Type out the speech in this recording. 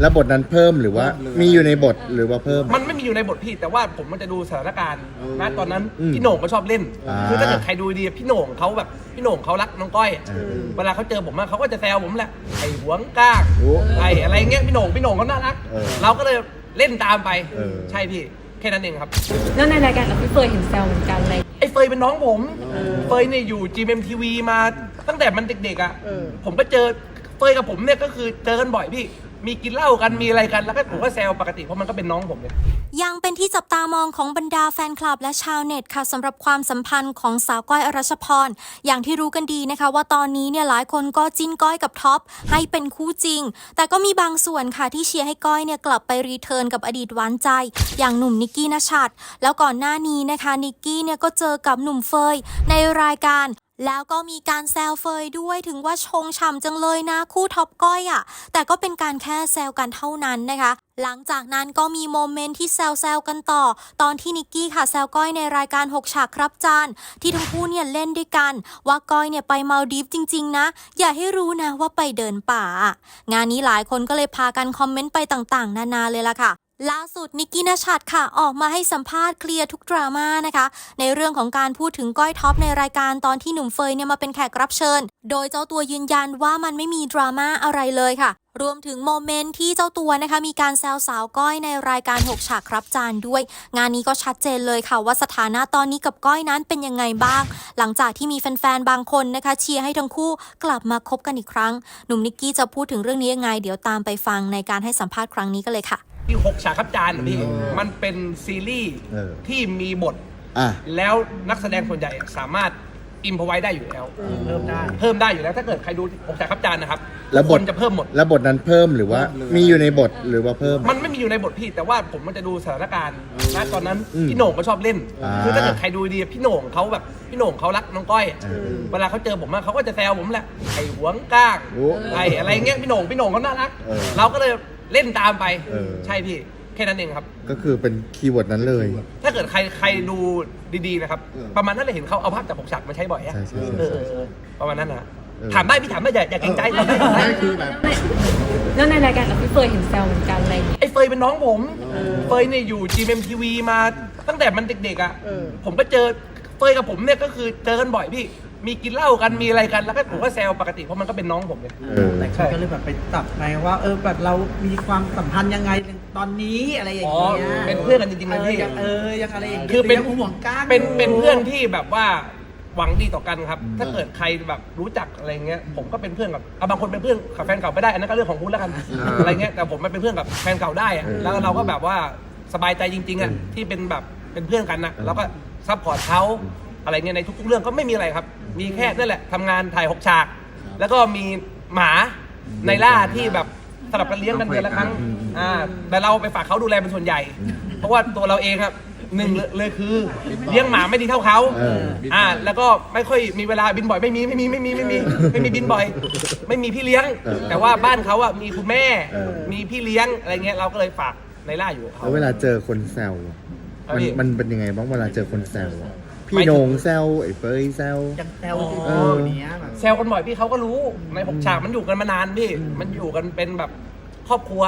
แล้วบทนั้นเพิ่มหรือว่า มีอยู่ในบทหรือว่าเพิ่ม มันไม่มีอยู่ในบทพี่ แต่ว่าผมมันจะดูสถานการณ์นะตอนนั้นอืมพี่โหน่งก็ชอบเล่น อ่าคือถ้าเกิดใครดูดีพี่โหน่งเขาแบบพี่โหน่งเขารักน้องก้อยอะเออเวลาเขาเจอผมอะเขาก็จะแซวผมแหละไอ้หัวงก้างโอ้ไอ้อะไรเงี้ยพี่โหน่งพี่โหน่งเขาน่ารัก เออเราก็เลยเล่นตามไปเออ ใช่พี่แค่นั้นเองครับ แล้วในรายการเราพี่เฟยเห็นแซวเหมือนกันอะไรอย่างเลย ไอ้เฟยเป็นน้องผมเฟยเนี่ยอยู่ GMMTV มาตั้งแต่มันเด็กๆอะผมก็เจอเฟยกับผมเนี่ยก็คือเจอกันบ่อยพี่ มีกินเหล้ากันมีอะไรกันแล้วก็ผมก็แซวปกติเพราะมันก็เป็นน้องผมเนี่ยยังเป็นที่จับตามองของบรรดาแฟนคลับและชาวเน็ตค่ะสำหรับความสัมพันธ์ของสาวก้อยอรัชพร อย่างที่รู้กันดีนะคะ ว่าตอนนี้เนี่ยหลายคนก็จิ้นก้อยกับท็อปให้เป็นคู่จริง แต่ก็มีบางส่วนค่ะที่เชียร์ให้ก้อยเนี่ยกลับไปรีเทิร์นกับอดีตหวานใจ อย่างหนุ่มนิกกี้นชัดแล้วก่อนหน้านี้นะคะนิกกี้เนี่ยก็เจอกับหนุ่มเฟยในรายการ แล้วก็มีการแซวเฟยด้วยถึงว่าชงฉ่ำจังเลยนะคู่ท็อปก้อยอะ่ะ แต่ก็เป็นการแค่แซวกันเท่านั้นนะคะ หลังจากนั้นก็มีโมเมนต์ที่แซวๆกันต่อ ตอนที่นิกกี้ค่ะแซวก้อยในรายการ 6 ฉากครับจานที่ทั้งคู่เนี่ยเล่นด้วยกัน ว่าก้อยเนี่ยไปมาดีฟจริง ๆ นะ อย่าให้รู้นะว่าไปเดินป่า งานนี้หลายคนก็เลยพากันคอมเมนต์ไปต่างๆ นานาเลยล่ะค่ะ ล่าสุดนิกกี้นชัดค่ะ ออกมาให้สัมภาษณ์เคลียร์ทุกดราม่านะคะ ในเรื่องของการพูดถึงก้อยท็อปในรายการตอนที่หนุ่มเฟยเนี่ยมาเป็นแขกรับเชิญ โดยเจ้าตัวยืนยันว่ามันไม่มีดราม่าอะไรเลยค่ะ รวมถึงโมเมนต์ที่เจ้าตัวนะคะ มีการแซวสาวก้อยในรายการ6ฉากครับจานด้วย งานนี้ก็ชัดเจนเลยค่ะ ว่าสถานะตอนนี้กับก้อยนั้นเป็นยังไงบ้าง หลังจากที่มีแฟนๆบางคนนะคะ เชียร์ให้ทั้งคู่กลับมาคบกันอีกครั้ง หนุ่มนิกกี้จะพูดถึงเรื่องนี้ยังไง เดี๋ยวตามไปฟังในการให้สัมภาษณ์ครั้งนี้กันเลยค่ะ ที่หกฉากครับจานอะพี่ มันเป็นซีรีส์เออ ที่มีบท อะ แล้วนักแสดงส่วนใหญ่สามารถอิมพอไว้ได้อยู่แล้ว เพิ่มได้เพิ่มได้อยู่แล้วถ้าเกิดใครดูหกฉากครับจานนะครับแล้วบคทนจะเพิ่มหมด แล้วบทนั้นเพิ่มหรือว่า มีอยู่ในบทหรือว่าเพิ่ม มันไม่มีอยู่ในบทพี่แต่ว่าผมมันจะดูสถานการณ์นะตอนนั้นอืมพี่โหน่งก็ชอบเล่น อ่าคือถ้าเกิดใครดูดีพี่โหน่งเขาแบบพี่โหน่งเขารักน้องก้อยอะเออเวลาเขาเจอผมอะเขาก็จะแซวผมแหละไอ้หัวงก้างโอ้ไอ้อะไรเงี้ยพี่โหน่งพี่โหน่งเขาน่ารัก เออ เราก็เลย เล่นตามไปเออ ใช่พี่แค่นั้นเองครับ ก็คือเป็นคีย์เวิร์ดนั้นเลย ถ้าเกิดใครใครดูดีๆนะครับประมาณนั้นเลยเห็นเขาเอาภาพจากหกฉากมาใช้บ่อยอะใช่ใช่ใช่เออเออเออประมาณนั้นนะเออ ถามได้พี่ถามได้อย่าอย่าเกรงใจถามได้ถามได้คือแบบ แล้วในรายการเราพี่เฟยเห็นแซวเหมือนกันอะไรอย่างเลยไอ้เฟยเป็นน้องผม เฟยเนี่ยอยู่ GMMTV มาตั้งแต่มันเด็กๆอะ ผมก็เจอเฟยกับผมเนี่ยก็คือเจอกันบ่อยพี่ มีกินเหล้ากันมีอะไรกันแล้วก็ผมก็แซวปกติเพราะมันก็เป็นน้องผมเนี่ยเออ แต่คนก็เลยแบบไปจับไงว่า เออแบบเรามีความสัมพันธ์ยังไงตอนนี้อะไรอย่างอ๋อเงี้ยเป็นเพื่อนกันจริงๆเลยพี่ออยังเออยังอะไรอย่างงี้ยคือเป็นยังห่วงก้างเป็นยู่เป็นเพื่อนที่แบบว่าหวังดีต่อกันครับ ถ้าเกิดใครแบบรู้จักอะไรเงี้ย ผมก็เป็นเพื่อนกับอะบางคนเป็นเพื่อนกับแฟนเก่าไม่ได้อันนั้นก็เรื่องของคุณแล้วกันอะไรเงี้ยแต่ผมมันเป็นเพื่อนกับแฟนเก่าได้อะเออแล้วเราก็แบบว่าสบายใจจริงๆอะที่เป็นแบบเป็นเพื่อนกันนะเราก็ซัพพอร์ตเขา อะไรเงี้ยในทุกๆเรื่องก็ไม่มีอะไรครับ มีแค่นั่นแหละทำงานถ่ายหกฉาก แล้วก็มีหมาในล่าที่แบบสลับกันเลี้ยงกันเดือนละครั้งอ่าแต่เราไปฝากเขาดูแลเป็นส่วนใหญ่ เพราะว่าตัวเราเองครับหนึ่งเลยเลยคือเลี้ยงหมาไม่ดีเท่าเขาเอออ่าแล้วก็ไม่ค่อยมีเวลาบินบ่อยไม่มีไม่มีไม่มีไม่มีไม่มีบินบ่อย ไม่มีพี่เลี้ยง เออแต่ว่าบ้านเขาอะมีคุณแม่เออ มีพี่เลี้ยงอะไรเงี้ยเราก็เลยฝากในล่าอยู่กับเขา แล้วเวลาเจอคนแซวอะครับมันพี่มันเป็นยังไงบ้างเวลาเจอคนแซวอะ พี่หมายถึงโหนงแซวไอ้เฟยแซว ยังแซวอยู่เออเนี้ยแบบ แซวกันบ่อยพี่เขาก็รู้ในหกฉากมันอยู่กันมานานพี่ มันอยู่กันเป็นแบบครอบครัว